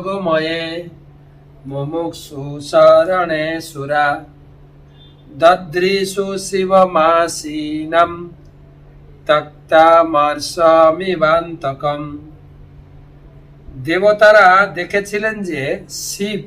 যোগময়ে মুমুক্ষু শরণে সুরা দদ্রিষু শিবমাসীনম তক্তামর্ষমিবান্তকম দেবতারা দেখেছিলেন যে শিব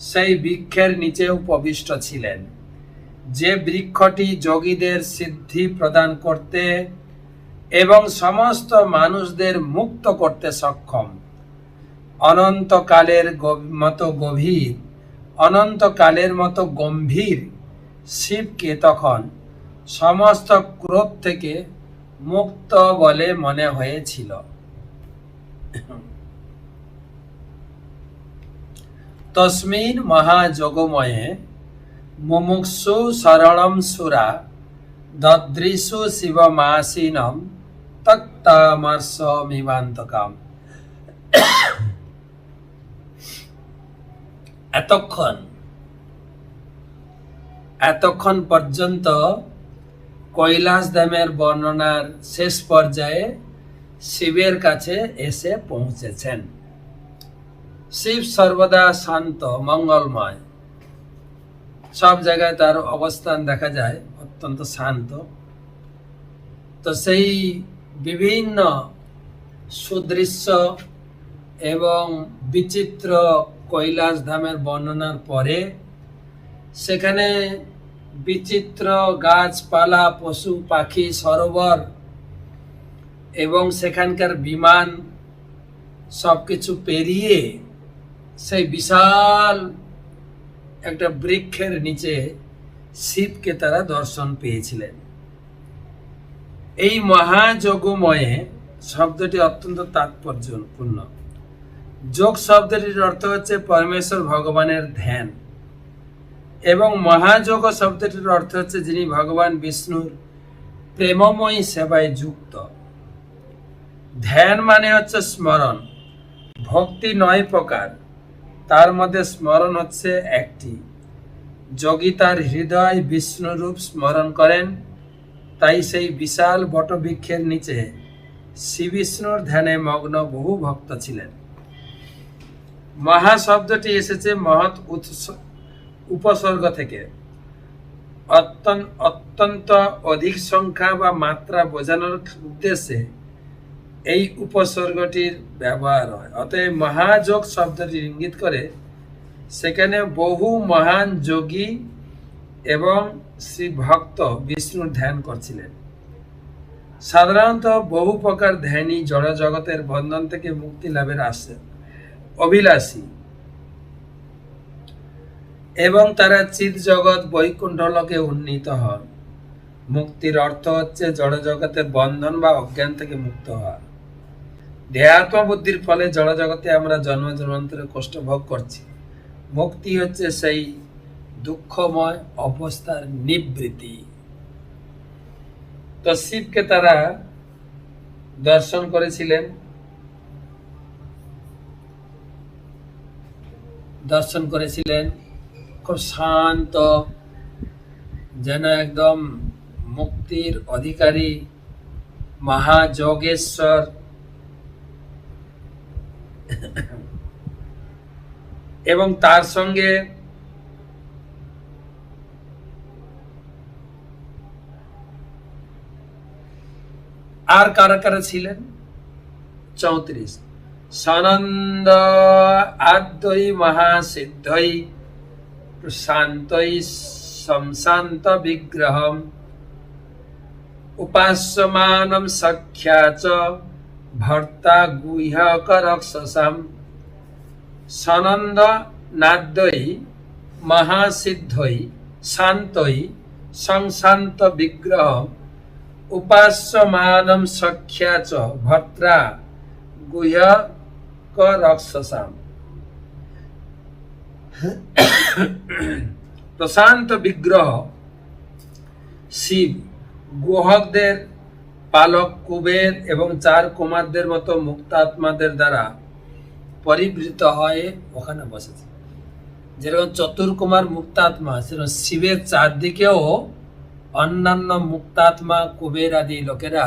সেই বৃক্ষের নিচে উপবিষ্ট ছিলেন। যে বৃক্ষটি যোগীদের সিদ্ধি প্রদান করতে এবং সমস্ত মানুষদের মুক্ত করতে সক্ষম। অনন্তকালের মতো গভীর, অনন্তকালের মতো গম্ভীর শিবকে তখন সমস্ত ক্রোধ থেকে মুক্ত বলে মনে হয়েছিল। তস্মিন মহাযোগময়ে মুমুক্ষু শরণম সুরা দদৃশু শিবমাসীনম তক্তামর্ষমিবান্তকাম এতক্ষণ এতক্ষণ পর্যন্ত কৈলাস ধামের বর্ণনার শেষ পর্যায়ে শিবের কাছে এসে পৌঁছেছেন। শিব সর্বদা শান্ত, মঙ্গলময়। সব জায়গায় তার অবস্থান দেখা যায়, অত্যন্ত শান্ত। তো সেই বিভিন্ন সুদৃশ্য এবং বিচিত্র কৈলাস ধামের বর্ণনার পরে সেখানে বিচিত্র গাছপালা, পশু, পাখি, সরোবর এবং সেখানকার বিমান সব কিছু পেরিয়ে সেই বিশাল একটা বৃক্ষের নিচে শিবকে তারা দর্শন পেয়েছিলেন। এই মহাযোগময়ে শব্দটি অত্যন্ত তাৎপর্যপূর্ণ। যোগ শব্দটির অর্থ হচ্ছে পরমেশ্বর ভগবানের ধ্যান। এবং মহাযোগ শব্দটির অর্থ হচ্ছে যিনি ভগবান বিষ্ণুর প্রেমময়ী সেবায় যুক্ত। ধ্যান মানে হচ্ছে স্মরণ। ভক্তি নয় প্রকার। তার মধ্যে স্মরণ হচ্ছে একটি। যোগী তার হৃদয় বিষ্ণুরূপ স্মরণ করেন। তাই সেই বিশাল বটবৃক্ষের নিচে শ্রী বিষ্ণুর ধ্যানে মগ্ন বহু ভক্ত ছিলেন। মহা শব্দটি এসেছে মহৎ উপসর্গ থেকে। অত্যন্ত অধিক সংখ্যা বা মাত্রা বোঝানোর উদ্দেশ্যে এই উপসর্গটির ব্যবহার হয়। অতএব মহাযোগ শব্দটি ইঙ্গিত করে, সেখানে বহু মহান যোগী এবং শ্রী ভক্ত বিষ্ণুর ধ্যান করছিলেন। সাধারণত বহু প্রকার ধ্যানী জড় জগতের বন্ধন থেকে মুক্তি লাভের আসে অভিলাষী। এবং তারা চিৎ জগৎ বৈকুণ্ঠলোকে উন্নীত হন। মুক্তির অর্থ হচ্ছে জড় জগতের বন্ধন বা অজ্ঞান থেকে মুক্ত হওয়া। দেহাত্ম বুদ্ধির ফলে জড় জগতে আমরা জন্ম জন্মান্তরে কষ্ট ভোগ করছি। মুক্তি হচ্ছে সেই দুঃখময় অবস্থার নিবৃত্তি। তো শিবকে তারা দর্শন করেছিলেন। দর্শন করেছিলেন। খুব শান্ত, যেন একদম মুক্তির অধিকারী মহাযোগেশ্বর। এবং তার সঙ্গে আর কারা কারা ছিলেন? চৌত্রিশ सनन्द आद्वै महासिद्धै प्रशान्तै संशान्त विग्रहम् उपास्यमानं सख्या च भर्ता गुह्यकरक्षसाम् सनन्द नाद्वै महासिद्धै शान्तै संशान्त विग्रह उपास्यमानं सख्या च भर्त्रा गुह्य রক্ষসাম প্রশান্ত বিগ্রহ শিব গুহকদের পালক কুবের এবং চার কুমারদের মতো মুক্তাত্মাদের দ্বারা পরিবৃত হয়ে ওখানে বসেছে। যেরকম চতুর্কুমার মুক্তাত্মা, সেরকম শিবের চারদিকেও অন্যান্য মুক্তাত্মা, কুবের আদি লোকেরা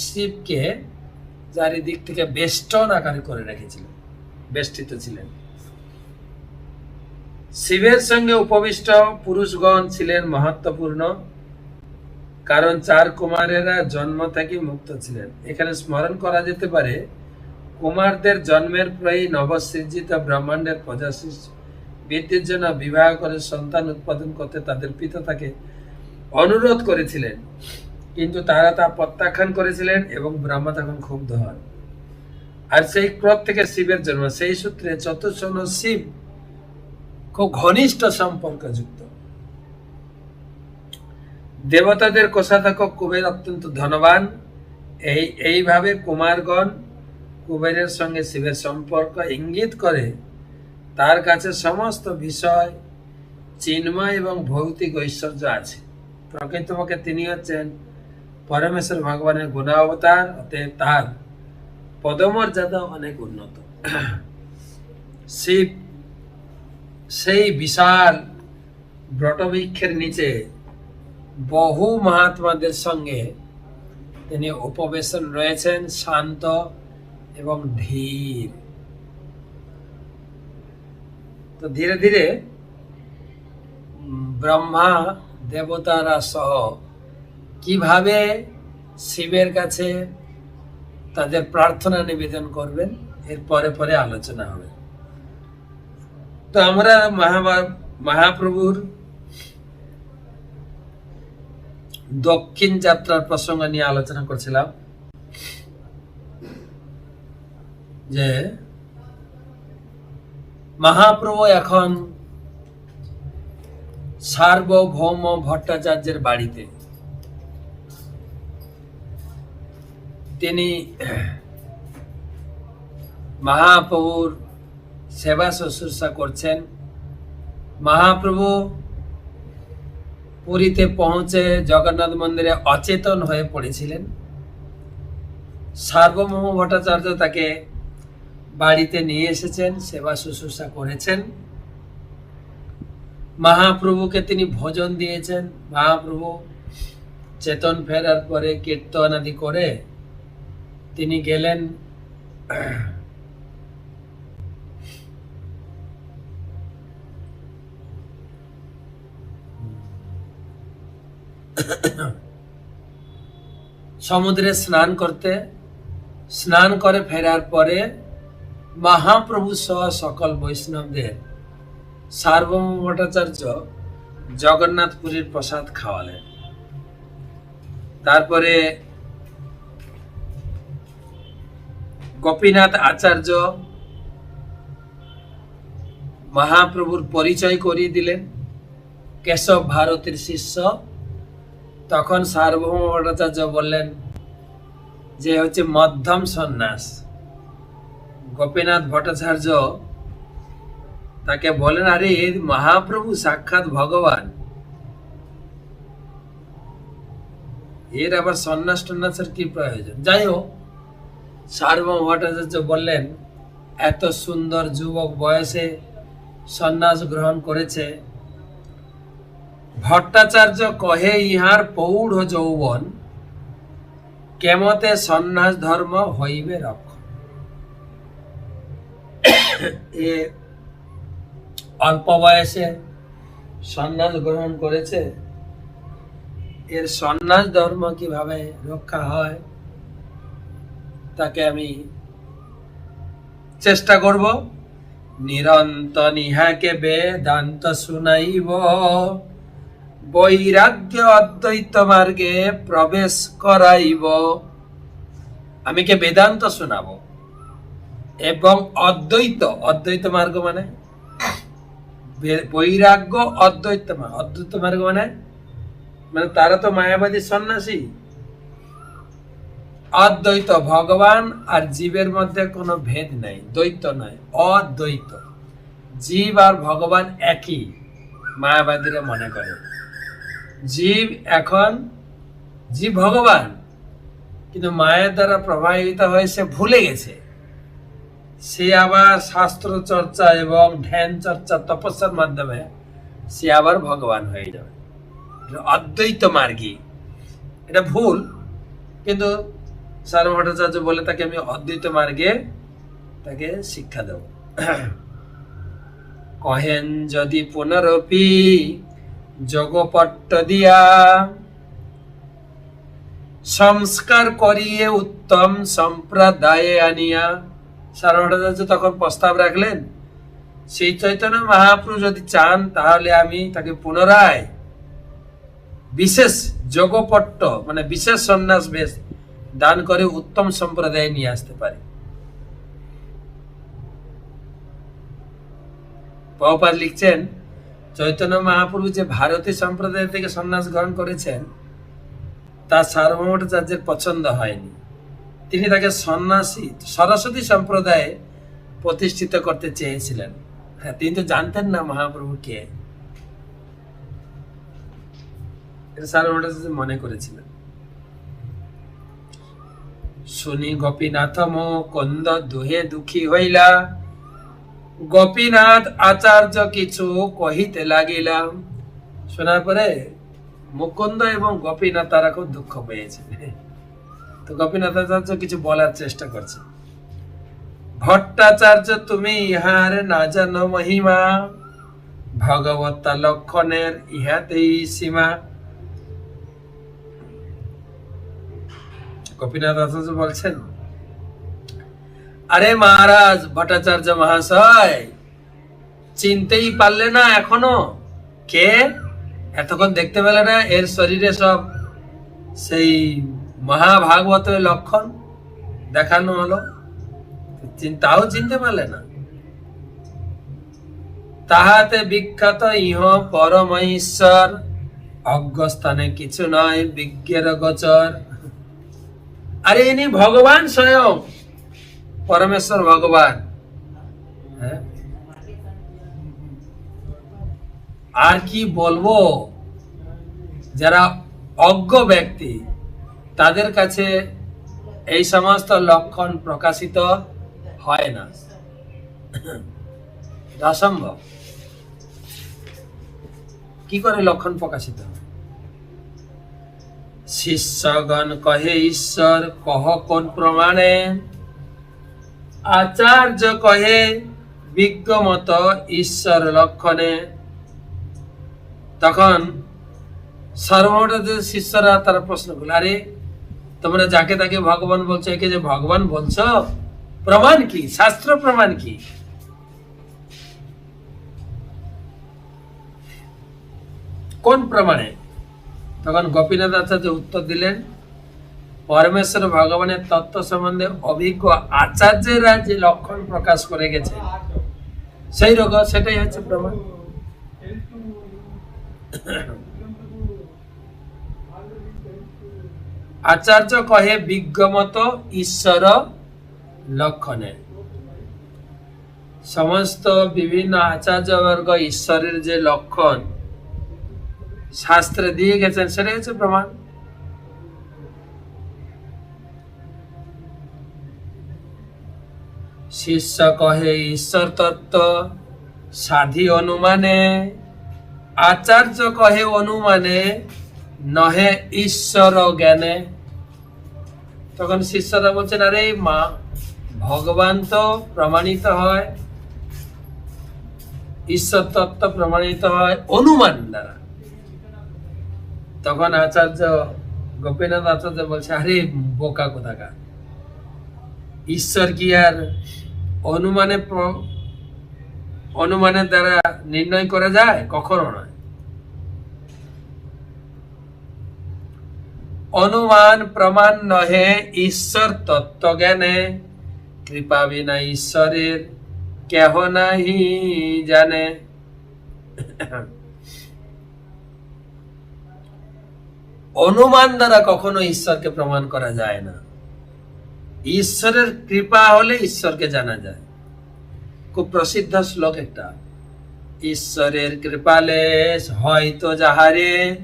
শিবকে চারিদিক থেকে বেষ্টন আকারে করে রেখেছিলেন বেষ্টিত ছিলেন। শিবের সঙ্গে উপবিষ্ট পুরুষগণ ছিলেন মহত্বপূর্ণ, কারণ চার কুমারেরা জন্ম থেকে মুক্ত ছিলেন। এখানে স্মরণ করা যেতে পারে, কুমারদের জন্মের প্রায় নবসৃজিত ব্রহ্মাণ্ডের প্রজাশিষ বৃদ্ধির জন্য বিবাহ করে সন্তান উৎপাদন করতে তাদের পিতা তাকে অনুরোধ করেছিলেন। কিন্তু তারা তা প্রত্যাখ্যান করেছিলেন এবং ব্রহ্মা তখন ক্ষুব্ধ হন। আর সেই ক্রোধ থেকে শিবের জন্ম, সেই সূত্রে চতুর্শন শিব খুব ঘনিষ্ঠ সম্পর্ক যুক্ত দেবতাদের কোষাধ্যক্ষ কুবের অত্যন্ত ধনবান। এই, এইভাবে কুমারগণ কুবেরের সঙ্গে শিবের সম্পর্ক ইঙ্গিত করে, তার কাছে সমস্ত বিষয়, চিন্ময় এবং ভৌতিক ঐশ্বর্য আছে। প্রকৃতপক্ষে তিনি হচ্ছেন পরমেশ্বর ভগবানের গুণাবতার, অতএব তার পদমর্যাদা অনেক উন্নত। শিব, সেই বিশাল ব্রটবৃক্ষের নিচে বহু মহাত্মাদের সঙ্গে তিনি উপবেশন রয়েছেন, শান্ত এবং ধীর। তো ধীরে ধীরে ব্রহ্মা, দেবতারা সহ কীভাবে শিবের কাছে তাদের প্রার্থনা নিবেদন করবেন, এর পরে পরে আলোচনা হবে। তো আমরা মহাপ্রভুর দক্ষিণ যাত্রার প্রসঙ্গ নিয়ে আলোচনা করছিলাম। যে মহাপ্রভু এখন সার্বভৌম ভট্টাচার্যের বাড়িতে। তিনি মহাপ্রভুর সেবা শুশ্রূষা করছেন। মহাপ্রভু পুরীতে পৌঁছে জগন্নাথ মন্দিরে অচেতন হয়ে পড়েছিলেন। সার্বভৌম ভট্টাচার্য তাকে বাড়িতে নিয়ে এসেছেন, সেবা শুশ্রূষা করেছেন। মহাপ্রভুকে তিনি ভোজন দিয়েছেন। মহাপ্রভু চেতন ফেরার পরে কীর্তন আদি করে তিনি গেলেন, সমুদ্রে স্নান করতে। স্নান করে ফেরার পরে মহাপ্রভু সহ সকল বৈষ্ণবদের সার্বভৌম ভট্টাচার্য জগন্নাথপুরীর প্রসাদ খাওয়ালেন। তারপরে গোপীনাথ আচার্য মহাপ্রভুর পরিচয় করিয়ে দিলেন। কেশব ভারতের শিষ্য। তখন সার্বভৌম ভট্টাচার্য বললেন, যে হচ্ছে মধ্যম সন্ন্যাস, গোপীনাথ ভট্টাচার্য তাকে বলেন, আরে মহাপ্রভু সাক্ষাৎ ভগবান। এর আবার সন্ন্যাস টন্যাসের কি প্রয়োজন? যাই হোক সার্বভৌম ভট্টাচার্য বললেন, এত সুন্দর যুবক বয়সে সন্ন্যাস গ্রহণ করেছে। ভট্টাচার্য কহে, ইহার পৌঢ় যৌবন, কেমতে সন্ন্যাস ধর্ম হইবে রক্ষ এ অল্প বয়সে সন্ন্যাস গ্রহণ করেছে। এর সন্ন্যাস ধর্ম কীভাবে রক্ষা হয়? তাকে আমি চেষ্টা করব। নিরন্ত ইহাকে বেদান্ত শুনাইব। বৈরাগ্য অদ্বৈত মার্গে প্রবেশ করাইব। আমি কে বেদান্ত শোনাবো? এবং অদ্বৈত অদ্বৈত মার্গ মানে? বৈরাগ্য অদ্বৈত অদ্বৈত মার্গ মানে? মানে তারা তো মায়াবাদী সন্ন্যাসী। অদ্বৈত, ভগবান আর জীবের মধ্যে কোনো ভেদ নাই, দ্বৈত নয়, অদ্বৈত। জীব আর ভগবান একই, মায়াবাদীরা মনে করে। জীব এখন, জীব ভগবান, কিন্তু মায়ের দ্বারা প্রভাবিত হয়ে সে ভুলে গেছে। সে আবার শাস্ত্র চর্চা এবং ধ্যান চর্চা, তপস্যার মাধ্যমে সে আবার ভগবান হয়ে যাবে। অদ্বৈত মার্গী। এটা ভুল, কিন্তু সার ভট্টাচার্য বলে তাকে আমি অদ্বৈত মার্গে তাকে শিক্ষা দেব। কহেন যদি পুনরপি যোগপট্ট দিয়া, সংস্কার করিয়ে উত্তম সম্প্রদায়ে আনিয়া। সারভট্টাচার্য তখন প্রস্তাব রাখলেন, সেই চৈতন্য মহাপ্রভু যদি চান, তাহলে আমি তাকে পুনরায় বিশেষ যোগপট্ট মানে বিশেষ সন্ন্যাস বেশ দান করে উত্তম সম্প্রদায়ে নিয়ে আসতে পারি। প্রভুপাদ লিখছেন, চৈতন্য মহাপ্রভু যে ভারতীয় সম্প্রদায় থেকে সন্ন্যাস গ্রহণ করেছেন, তা সার্বভৌমাচার্যের পছন্দ হয়নি। তিনি তাকে সন্ন্যাসী, সরস্বতী সম্প্রদায়ে প্রতিষ্ঠিত করতে চেয়েছিলেন। হ্যাঁ তিনি তো জানতেন না মহাপ্রভু কে সার্বভৌমাচার্য মনে করেছিলেন। শুনি গোপীনাথ মো কন্দ দুহে দুঃখী হইলা। গোপীনাথ আচার্য কিছু কহিতে লাগিলাম শোনার পরে মুকুন্দ এবং গোপীনাথ তারা খুব দুঃখ পেয়েছে। তো গোপীনাথ আচার্য কিছু বলার চেষ্টা করছে। ভট্টাচার্য, তুমি ইহার না জানো মহিমা। ভগবতা লক্ষণের ইহাতেই সীমা। গোপীনাথ আচার্য বলছেন, আরে মহারাজ, ভট্টাচার্য মহাশয়, চিনতেই পারলে না এখনও। কে? এতক্ষণ দেখতে পেলে না এর শরীরে সব সেই মহাভাগবতের লক্ষণ দেখানো হলো। তাও চিনতে পারলে না। তাহাতে বিখ্যাত ইহ পরম ঈশ্বর অজ্ঞস্থানে কিছু নয় বিজ্ঞের গোচর। আরে ইনি ভগবান স্বয়ং। পরমেশ্বর ভগবান। হ্যাঁ? আর কি বলব? যারা অজ্ঞ ব্যক্তি, তাদের কাছে এই সমস্ত লক্ষণ প্রকাশিত হয় না। অসম্ভব। কি করে লক্ষণ প্রকাশিত হয়? শিষ্যগণ কহে ঈশ্বর কহ কোন প্রমাণে আচার্য কহে বিজ্ঞমত ঈশ্বর লক্ষণে তখন সর্বমোটাদের শিষ্যরা তারা প্রশ্ন করল আরে তোমরা যাকে তাকে ভগবান বলছো একে যে ভগবান বলছো প্রমাণ কি শাস্ত্র প্রমাণ কি কোন প্রমাণে তখন গোপীনাথ আচার্য উত্তর দিলেন, পরমেশ্বর ভগবানের তত্ত্ব সম্বন্ধে অভিজ্ঞ আচার্যেরা যে লক্ষণ প্রকাশ করে গেছে, সেই রোগ, সেটাই হচ্ছে প্রমাণ। আচার্য কহে, বিজ্ঞমত ঈশ্বর লক্ষণে। সমস্ত বিভিন্ন আচার্যবর্গ ঈশ্বরের যে লক্ষণ শাস্ত্রে দিয়ে গেছেন, সেটাই হচ্ছে প্রমাণ। শিষ্য কহে, ঈশ্বর তত্ত্ব সাধি অনুমানে, আচার্য কহে অনুমানে, নহে ঈশ্বর জ্ঞানে। তখন শিষ্যরা বলছেন, আরে মা, ভগবান তো প্রমাণিত হয়, ঈশ্বর তত্ত্ব প্রমাণিত হয় অনুমান দ্বারা। তখন আচার্য গোপীনাথ আচার্য বলছে, আরে, বোকা কোথাকার? ঈশ্বর কি আর অনুমানে অনুমানের দ্বারা নির্ণয় করা যায়? কখনো নয়। অনুমান প্রমাণ নহে ঈশ্বর তত্ত্ব জ্ঞানে কৃপা বিনা ঈশ্বরের কেহ নাহি জানে। অনুমান দ্বারা কখনো ঈশ্বরকে প্রমাণ করা যায় না। ঈশ্বরের কৃপা হলে ঈশ্বরকে জানা যায়। খুব প্রসিদ্ধ শ্লোক একটা। ঈশ্বরের কৃপালে হয়তো যাহারে,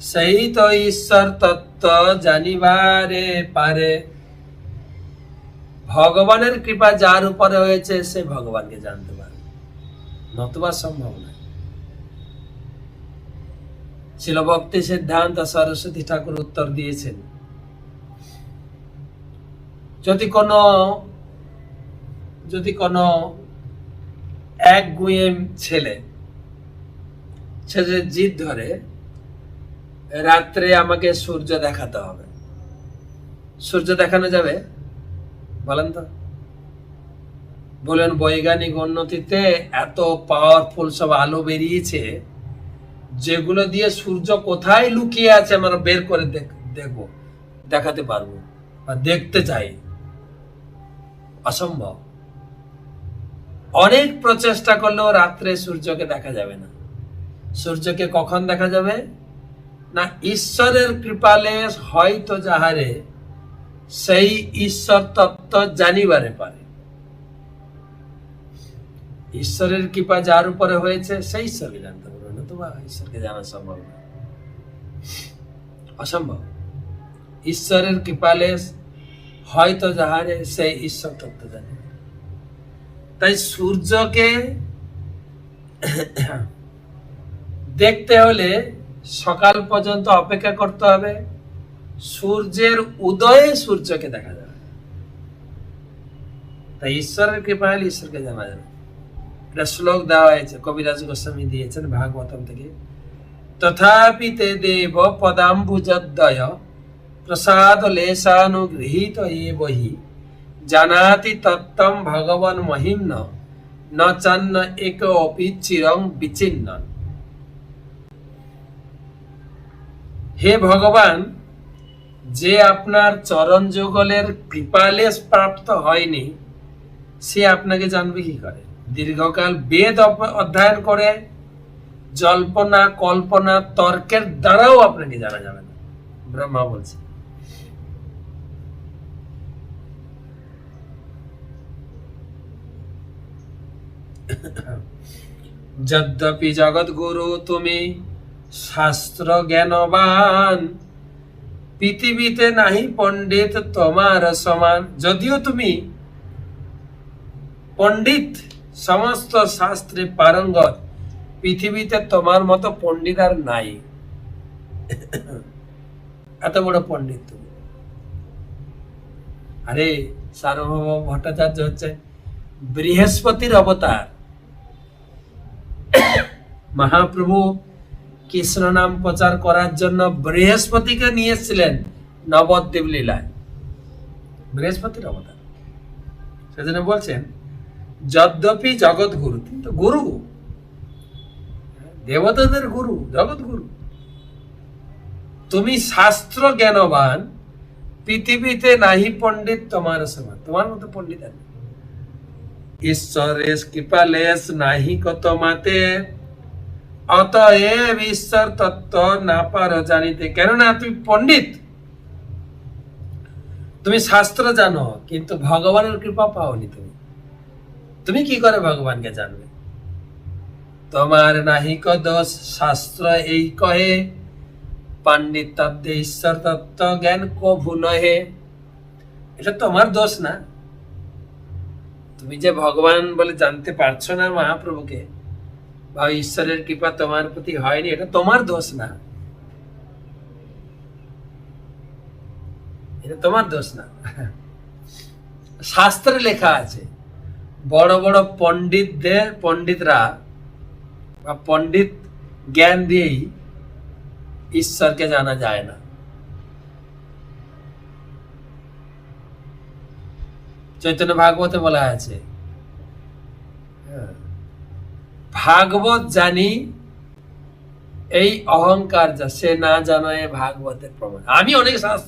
সেই তো ঈশ্বর তত্ত্ব জানিবারে পারে। ভগবানের কৃপা যার উপরে হয়েছে, সে ভগবানকে জানতে পারে। নতুবা সম্ভব নয়। ছিল ভক্তি সিদ্ধান্ত সরস্বতী ঠাকুর উত্তর দিয়েছেন। যদি কোনো যদি কোনো এক গুয়েম ছেলে, সে যে জিদ ধরে, রাত্রে আমাকে সূর্য দেখাতে হবে। সূর্য দেখানো যাবে? বলেন তো। বলেন, বৈজ্ঞানিক উন্নতিতে এত পাওয়ারফুল সব আলো বেরিয়েছে। যেগুলো দিয়ে সূর্য কোথায় লুকিয়ে আছে আমরা বের করে দেখ- দেখব, দেখাতে পারব বা দেখতে চাই। অসম্ভব। অনেক প্রচেষ্টা করলেও রাত্রে সূর্যকে দেখা যাবে না। সূর্যকে কখন দেখা যাবে? না, ঈশ্বরের কৃপালে হয়তো যাহারে সেই ঈশ্বর তত্ত্ব জানিবারে পারে। ঈশ্বরের কৃপা যার উপরে হয়েছে, সেই ঈশ্বরকে জানতে তোমার ঈশ্বরকে জানা সম্ভব না। অসম্ভব। ঈশ্বরের কৃপালে হয়তো যাহারে সেই ঈশ্বর তত্ত্ব জানে। তাই সূর্যকে দেখতে হলে সকাল পর্যন্ত অপেক্ষা করতে হবে। সূর্যের উদয়ে সূর্যকে দেখা যাবে। তাই ঈশ্বরের কৃপা হলে ঈশ্বরকে জানা যাবে। এটা শ্লোক দেওয়া হয়েছে, কবিরাজ গোস্বামী দিয়েছেন ভাগবতম থেকে। তথাপি তে দেব পদাম্বুজদ্বয়, প্রসাদ লেশানুগৃহীত বহি। জানাতি তত্ত্বম ভগবান মহিম্ন, ন চান্ন এক অপি চিরং বিচ্ছিন্ন। হে ভগবান, যে আপনার চরণ যুগলের কৃপালেশ প্রাপ্ত হয়নি, সে আপনাকে জানবে কি করে? দীর্ঘকাল বেদ অধ্যয়ন করে জল্পনা, কল্পনা, তর্কের দ্বারাও আপনাকে জানা যাবে না ব্রহ্মা বলছে। যদ্যপি জগৎগুরু তুমি শাস্ত্র জ্ঞানবান পৃথিবীতে নাহি পণ্ডিত তোমার সমান, যদিও তুমি পণ্ডিত সমস্ত শাস্ত্রে পারঙ্গত পৃথিবীতে তোমার মতো পণ্ডিত আর নাই। এত বড় পণ্ডিত তুমি। আরে সার্বভৌম ভট্টাচার্য হচ্ছে বৃহস্পতির অবতার। মহাপ্রভু কৃষ্ণ নাম প্রচার করার জন্য বৃহস্পতিকে নিয়ে এসেছিলেন নবদ্বীপ লীলায়। বৃহস্পতির অবতার। সেজন্য বলছেন যদ্যপি জগৎ গুরু তিনি গুরু। দেবতাদের গুরু জগৎ গুরু তুমি শাস্ত্র জ্ঞানবান পৃথিবীতে নাহি পণ্ডিত, তোমার সমান। তোমার মতো পণ্ডিত নেই। ঈশ্বরেশ কৃপালেশ নাহি কত মাতে। অতএব ঈশ্বর তত্ত্ব না পারো জানিতে। কেননা তুমি পণ্ডিত। তুমি শাস্ত্র জানো, কিন্তু ভগবানের কৃপা পাওনি তুমি। তুমি কি করে ভগবানকে জানবে? তোমার নাহিক দোষ, শাস্ত্র এই কহে, পাণ্ডিত তত্ত্বে ঈশ্বর তত্ত্ব জ্ঞান কভু নহে। এটা তোমার দোষ না। তুমি যে ভগবান বলে জানতে পারছ না মহাপ্রভুকে, বা ঈশ্বরের কৃপা তোমার প্রতি হয়নি, এটা তোমার দোষ না। এটা তোমার দোষ না। শাস্ত্রে লেখা আছে বড় বড় পণ্ডিতদের, পণ্ডিতরা বা পণ্ডিত জ্ঞান দিয়েই ঈশ্বরকে জানা যায় না চৈতন্য ভাগবতে বলা আছে। ভাগবত জানি, এই অহংকার যা, সে না জানায় ভাগবতের প্রমাণ আমি অনেক শাস্ত্র